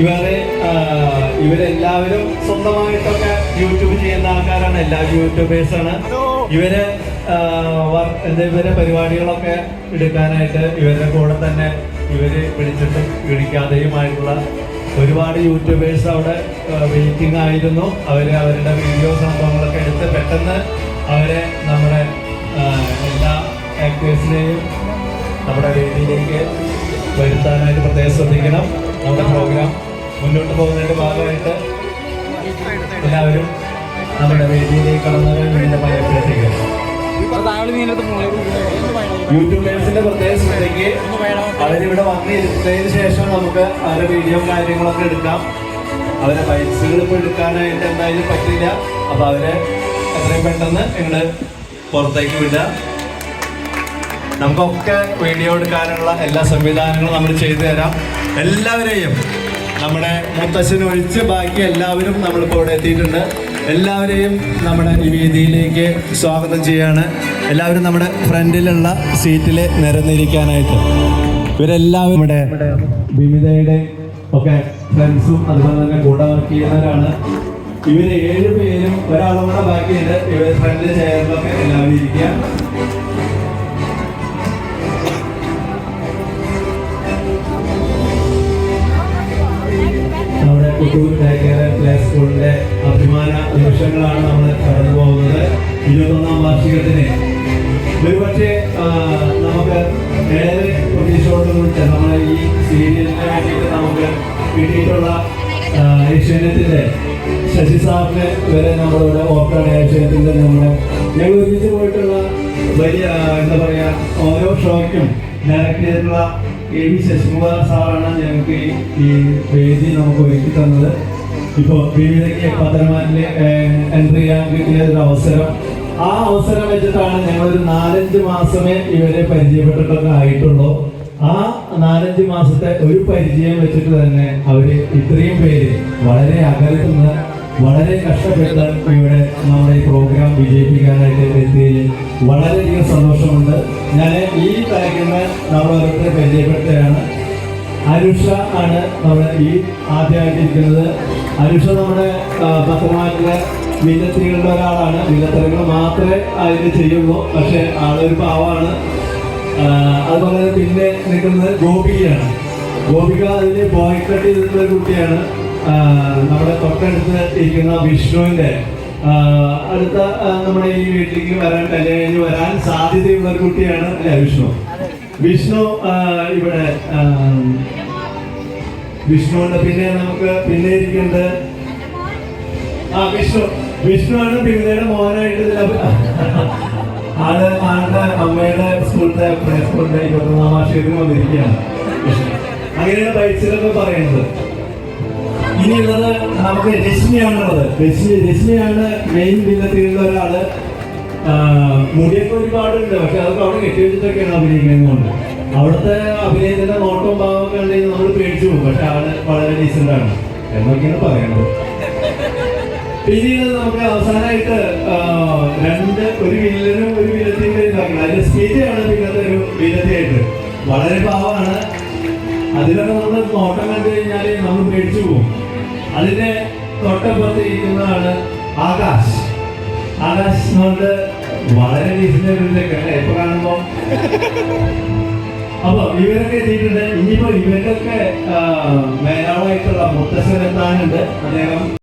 ഇവരെ ഇവരെല്ലാവരും സ്വന്തമായിട്ടൊക്കെ യൂട്യൂബ് ചെയ്യുന്ന ആൾക്കാരാണ് എല്ലാ യൂട്യൂബേഴ്സാണ്. ഇവർ എന്താ ഇവരെ പരിപാടികളൊക്കെ എടുക്കാനായിട്ട് ഇവരുടെ കൂടെ തന്നെ ഇവർ വിളിച്ചിട്ട് വിളിക്കാതെയുമായിട്ടുള്ള ഒരുപാട് യൂട്യൂബേഴ്സ് അവിടെ വെയിറ്റിംഗ് ആയിരുന്നു. അവർ അവരുടെ വീഡിയോ സംഭവങ്ങളൊക്കെ എടുത്ത് പെട്ടെന്ന് അവരെ നമ്മുടെ എല്ലാ ആക്ടേഴ്സിനെയും നമ്മുടെ വേദിയിലേക്ക് വരുത്താനായിട്ട് പ്രത്യേകം ശ്രദ്ധിക്കണം. നമ്മുടെ പ്രോഗ്രാം മുന്നോട്ട് പോകുന്നതിന്റെ ഭാഗമായിട്ട് എല്ലാവരും നമ്മുടെ വേദിയിലേക്ക് കടന്നവരെ വീണ്ടുമായി അഭ്യർത്ഥിക്കുന്നു യൂട്യൂബേഴ്സിന്റെ പ്രത്യേക ശ്രദ്ധയ്ക്ക് അവരിവിടെ വന്നിരുന്നതിന് ശേഷം നമുക്ക് അവരുടെ വീഡിയോ കാര്യങ്ങളൊക്കെ എടുക്കാം. അവരെ ബൈക്സുകൾ ഇപ്പോൾ എടുക്കാനായിട്ട് എന്തായാലും പറ്റില്ല. അപ്പൊ അവരെ എത്രയും പെട്ടെന്ന് നിങ്ങൾ പുറത്തേക്ക് വിടാം നമുക്കൊക്കെ വീഡിയോ എടുക്കാനുള്ള എല്ലാ സംവിധാനങ്ങളും നമ്മൾ ചെയ്തു തരാം. എല്ലാവരെയും നമ്മുടെ മുത്തശ്ശൻ ഒഴിച്ച് ബാക്കി എല്ലാവരും നമ്മളിപ്പോൾ ഇവിടെ എത്തിയിട്ടുണ്ട്. എല്ലാവരെയും നമ്മുടെ ഈ വേദിയിലേക്ക് സ്വാഗതം ചെയ്യാണ്. എല്ലാവരും നമ്മുടെ ഫ്രണ്ടിലുള്ള സീറ്റിൽ നിരന്നിരിക്കാനായിട്ട്. ഇവരെല്ലാവരും നമ്മുടെ വിമിതയുടെ ഒക്കെ ഫ്രണ്ട്സും അതുപോലെ തന്നെ കൂടെ വർക്ക് ചെയ്യുന്നവരാണ് ഇവർ ഏഴ് പേരും ഒരാളും കൂടെ ബാക്കിയുണ്ട്. ഇവർ ഫ്രണ്ട് ചെയറിലൊക്കെ എല്ലാവരും ഇരിക്കുക. വാർഷികത്തിന് ഒരുപക്ഷെ നമുക്ക് ഏറെ പ്രതീക്ഷയോടുകൂടി ചെന്നാൽ ഈ സീരിയലിന് വേണ്ടിയിട്ട് നമുക്ക് കിട്ടിയിട്ടുള്ള ആ, ശശി സാറിന് വരെ നമ്മളിവിടെ ഓർക്കാണ്. ഏഷ്യാനെറ്റിന്റെ നമ്മുടെ ഞങ്ങൾ ഒരുമിച്ച് പോയിട്ടുള്ള വലിയ എന്താ പറയുക ഓരോ ഷോയ്ക്കും ഡയറക്റ്റ് ചെയ്തിട്ടുള്ള എ വി ശശികുമാർ സാറാണ് ഞങ്ങൾക്ക് ഈ വേദി നമുക്ക് ഒരുക്കി തന്നത്. ഇപ്പോൾ വിവിധയ്ക്ക് പത്തനംതിട്ടയിൽ എൻട്രി ചെയ്യാൻ കിട്ടിയ ഒരു അവസരം ആ അവസരം വെച്ചിട്ടാണ് ഞങ്ങൾ ഒരു നാലഞ്ച് മാസമേ ഇവരെ പരിചയപ്പെട്ടിട്ടൊക്കെ ആയിട്ടുള്ളൂ. ആ നാലഞ്ച് മാസത്തെ ഒരു പരിചയം വെച്ചിട്ട് തന്നെ അവർ ഇത്രയും പേര് വളരെ അകലത്തിൽ നിന്ന് വളരെ കഷ്ടപ്പെട്ട് ഇവിടെ നമ്മുടെ ഈ പ്രോഗ്രാം വിജയിപ്പിക്കാനായിട്ട് എത്തിയതിൽ വളരെയധികം സന്തോഷമുണ്ട്. ഞാൻ ഈ കാര്യങ്ങൾ നമ്മൾ പരിചയപ്പെടുത്തുകയാണ്. അനുഷ ആണ് നമ്മുടെ ഈ ആദ്യമായിട്ടിരിക്കുന്നത്. അനുഷ നമ്മുടെ ആ, വില്ലത്തികളുടെ ഒരാളാണ് വില്ലത്തരങ്ങൾ മാത്രമേ അതിന് ചെയ്യുള്ളൂ. പക്ഷെ ആളൊരു പാവാണ്. അതുപോലെ തന്നെ പിന്നെ നിൽക്കുന്നത് ഗോപികയാണ് ഗോപിക അതിന് ബോയ്ക്കട്ട് കട്ട് ചെയ്തിട്ടുള്ള കുട്ടിയാണ്. നമ്മുടെ തൊട്ടടുത്ത് ഇരിക്കുന്ന വിഷ്ണുവിന്റെ. അടുത്ത നമ്മുടെ ഈ വീട്ടിലേക്ക് വരാൻ കല്യാണം വരാൻ സാധ്യതയുള്ള ഒരു കുട്ടിയാണ് അല്ലെ വിഷ്ണു? വിഷ്ണു ഇവിടെ വിഷ്ണുവിന്റെ പിന്നെ നമുക്ക് പിന്നെ ഇരിക്കുന്നത് ആ വിഷ്ണു. വിഷ്ണു ആണ് പിന്നീട് മോനായിട്ട് ഇതിൽ ആൾ അമ്മയുടെ സ്കൂളിലെ പ്ലേ സ്കൂളിന്റെ ഇരുപത്തൊന്നാം വാർഷികത്തിന് വന്നിരിക്കുകയാണ്. അങ്ങനെയാണ് ബൈക്സിലൊക്കെ പറയുന്നത്. ഇനിയുള്ളത് നമുക്ക് രശ്മിയാണുള്ളത്. രശ്മി രശ്മിയാണ് മെയിൻ വില്ലത്തിലുള്ള ഒരാൾ. മുടിയൊക്കെ ഒരുപാടുണ്ട്. പക്ഷെ അതൊക്കെ അവിടെ കെട്ടിവെച്ചിട്ടൊക്കെയാണ് അഭിനയിക്കുന്നതുകൊണ്ട് അവിടുത്തെ അഭിനയത്തിന്റെ നോട്ടവും ഭാവമൊക്കെ ഉണ്ടെങ്കിൽ നമ്മൾ പേടിച്ചു പോകും. പക്ഷെ ആൾ വളരെ ഡീസെന്റ് ആണ്. എന്നൊക്കെയാണ് പറയുന്നത്. പിന്നീട് നമുക്ക് അവസാനമായിട്ട് രണ്ട് ഒരു വില്ലനും ഒരു വില്ലത്തിന്റെ ഇതാക്കണം അതിന്റെ സ്റ്റേജാണ് പിന്നത്തെ ഒരു വില്ലത്തിയായിട്ട്. വളരെ പാവമാണ്. അതിലൊക്കെ നമ്മൾ നോട്ടം കണ്ടു കഴിഞ്ഞാൽ നമ്മൾ പേടിച്ചു പോകും. അതിന്റെ തൊട്ടപ്പുറത്ത് ഇരിക്കുന്നതാണ് ആകാശ്. ആകാശ് എന്നുകൊണ്ട് വളരെ ഡീസന്റ് അല്ലേ? ഇപ്പൊ കാണുമ്പോ? അപ്പൊ ഇവരൊക്കെ എത്തിയിട്ടുണ്ട്. ഇനിയിപ്പോ ഇവർക്കൊക്കെ മേലാളായിട്ടുള്ള മുത്തശ്ശൻ എത്താനുണ്ട് അദ്ദേഹം